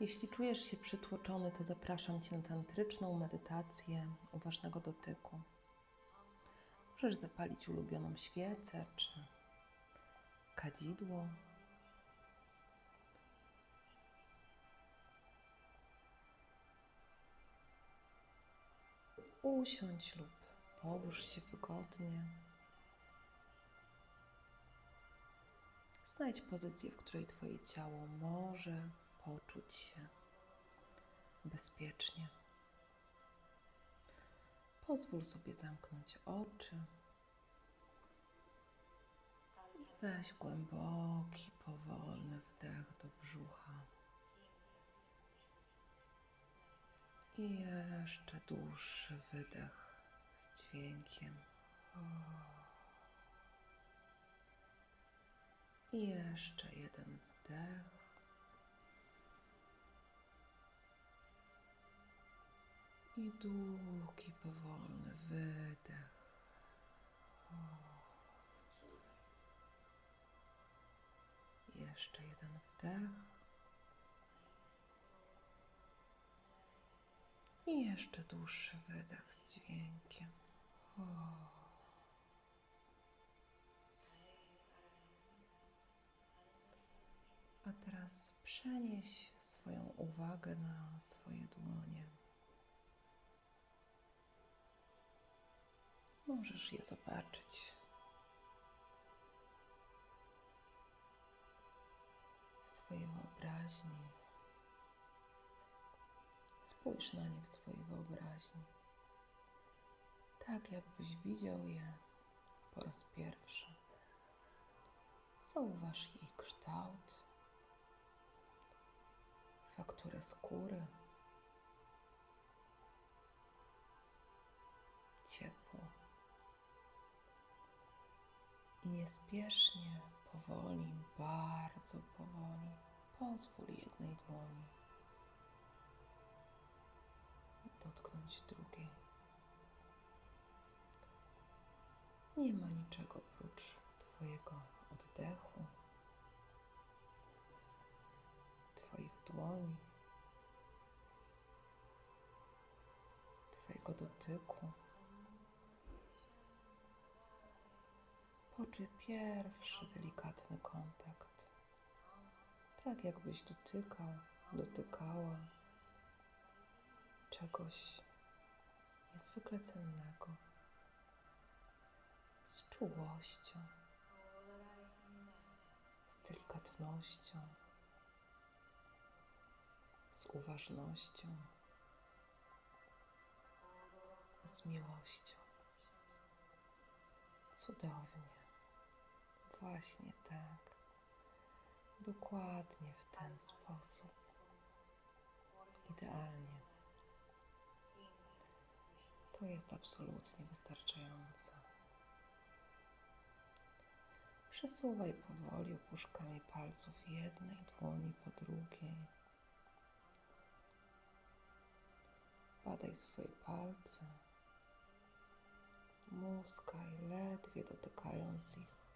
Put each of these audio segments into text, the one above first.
Jeśli czujesz się przytłoczony, to zapraszam Cię na tantryczną medytację uważnego dotyku. Możesz zapalić ulubioną świecę czy kadzidło. Usiądź lub połóż się wygodnie. Znajdź pozycję, w której Twoje ciało może poczuć się bezpiecznie. Pozwól sobie zamknąć oczy i weź głęboki, powolny wdech do brzucha. I jeszcze dłuższy wydech z dźwiękiem. I jeszcze jeden wdech. I długi, powolny wydech. Jeszcze jeden wdech. I jeszcze dłuższy wydech z dźwiękiem. A teraz przenieś swoją uwagę na swoje dłonie. Możesz je zobaczyć w swojej wyobraźni. Spójrz na nie w swojej wyobraźni, tak jakbyś widział je po raz pierwszy. Zauważ ich kształt, fakturę skóry, niespiesznie, powoli, bardzo powoli, pozwól jednej dłoni dotknąć drugiej. Nie ma niczego oprócz Twojego oddechu, Twoich dłoni, Twojego dotyku. Poczuj pierwszy delikatny kontakt. Tak jakbyś dotykał, dotykała czegoś niezwykle cennego. Z czułością, z delikatnością, z uważnością, z miłością. Cudownie. Właśnie tak. Dokładnie w ten sposób. Idealnie. To jest absolutnie wystarczające. Przesuwaj powoli opuszkami palców jednej dłoni po drugiej. Badaj swoje palce. Muskaj, ledwie dotykając ich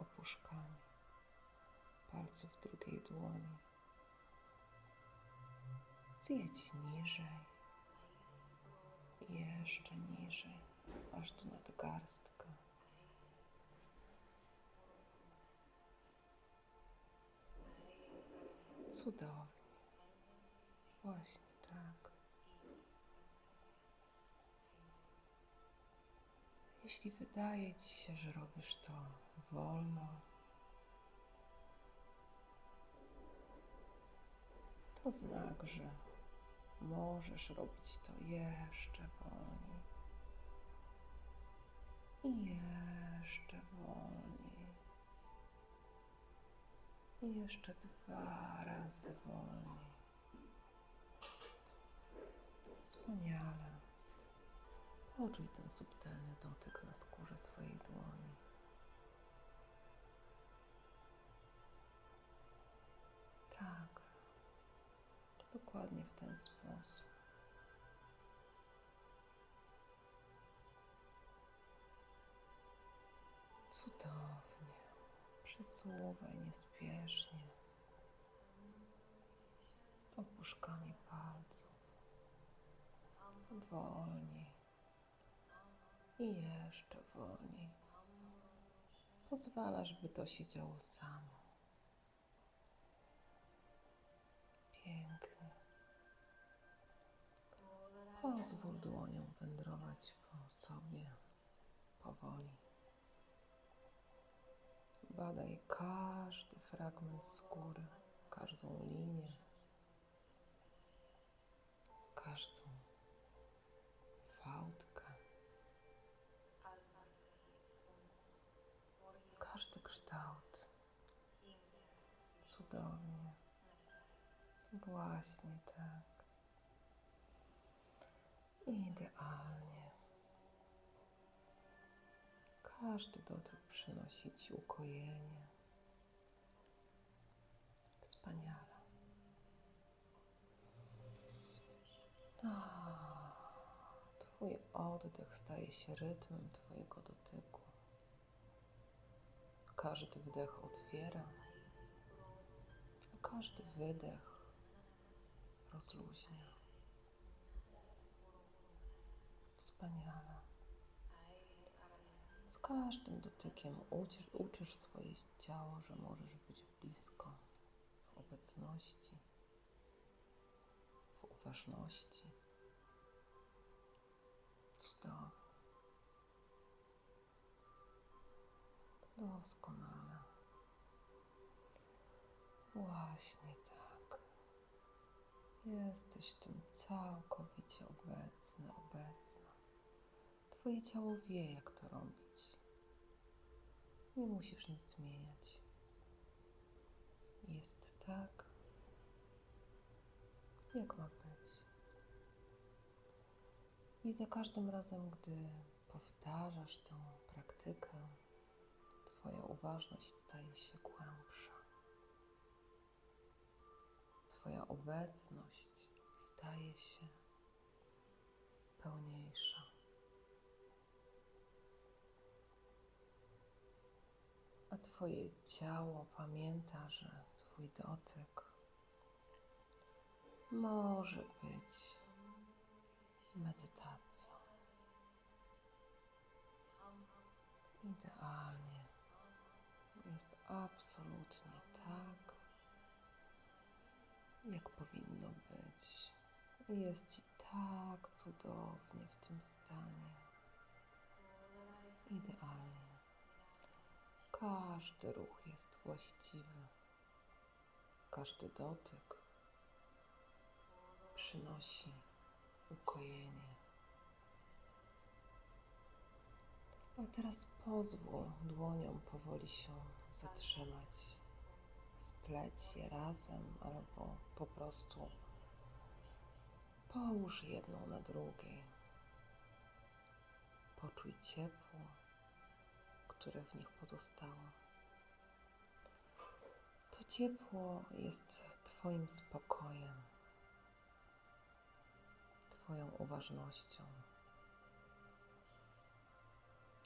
opuszkami palców drugiej dłoni. Zjedź niżej, jeszcze niżej, aż do nadgarstka. Cudownie. Właśnie tak. Jeśli wydaje ci się, że robisz to wolno, to znak, że możesz robić to jeszcze wolniej. I jeszcze wolniej. I jeszcze dwa razy wolniej. Wspaniale. Poczuj ten subtelny dotyk na skórze swojej dłoni. Tak, dokładnie w ten sposób. Cudownie. Przesuwaj niespiesznie. podróżkami palców. Wolniej. I jeszcze wolniej. Pozwalasz, by to się działo samo. Pięknie. Pozwól dłoniom wędrować po sobie powoli. Badaj każdy fragment skóry, każdą linię, każdą każdy kształt. Cudownie. Właśnie tak. Idealnie. Każdy dotyk przynosi Ci ukojenie. Wspaniale. Twój oddech staje się rytmem Twojego dotyku. Każdy wdech otwiera, a każdy wydech rozluźnia. Wspaniale. Z każdym dotykiem uczysz, uczysz swoje ciało, że możesz być blisko, w obecności, w uważności. Doskonale. Właśnie tak. Jesteś tym całkowicie obecny, obecna. Twoje ciało wie, jak to robić. Nie musisz nic zmieniać. Jest tak, jak ma być. I za każdym razem, gdy powtarzasz tę praktykę, Twoja uważność staje się głębsza. Twoja obecność staje się pełniejsza. A Twoje ciało pamięta, że Twój dotyk może być medytacją. Idealnie. Absolutnie tak, jak powinno być. Jest Ci tak cudownie w tym stanie. Idealnie. Każdy ruch jest właściwy. Każdy dotyk przynosi ukojenie. A teraz pozwól dłoniom powoli się zatrzymać. Spleć je razem albo po prostu połóż jedną na drugiej. Poczuj ciepło, które w nich pozostało. To ciepło jest Twoim spokojem, Twoją uważnością,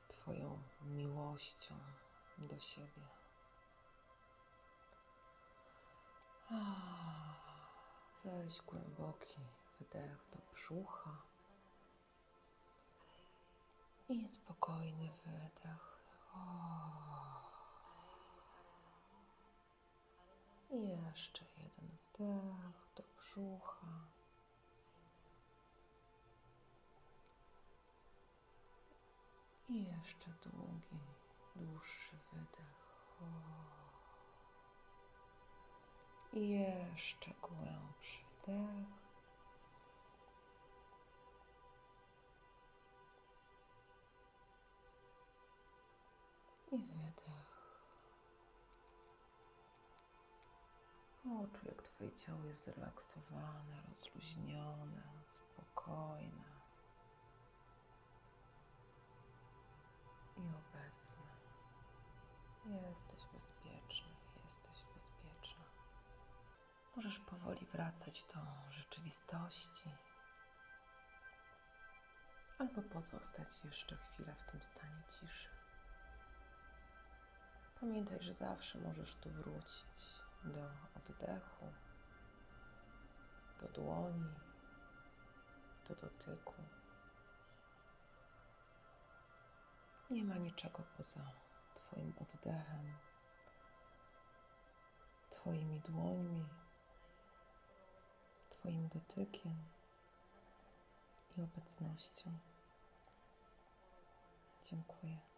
Twoją miłością do siebie. Weź głęboki wdech do brzucha i spokojny wydech. I jeszcze jeden wdech do brzucha. I jeszcze długi. I jeszcze głębszy wdech. I wydech. Poczuj, jak Twoje ciało jest zrelaksowane, rozluźnione, spokojne i obecne. Jesteś bezpieczny, jesteś bezpieczna. Możesz powoli wracać do rzeczywistości albo pozostać jeszcze chwilę w tym stanie ciszy. Pamiętaj, że zawsze możesz tu wrócić do oddechu, do dłoni, do dotyku. Nie ma niczego poza Twoim oddechem, Twoimi dłońmi, Twoim dotykiem i obecnością. Dziękuję.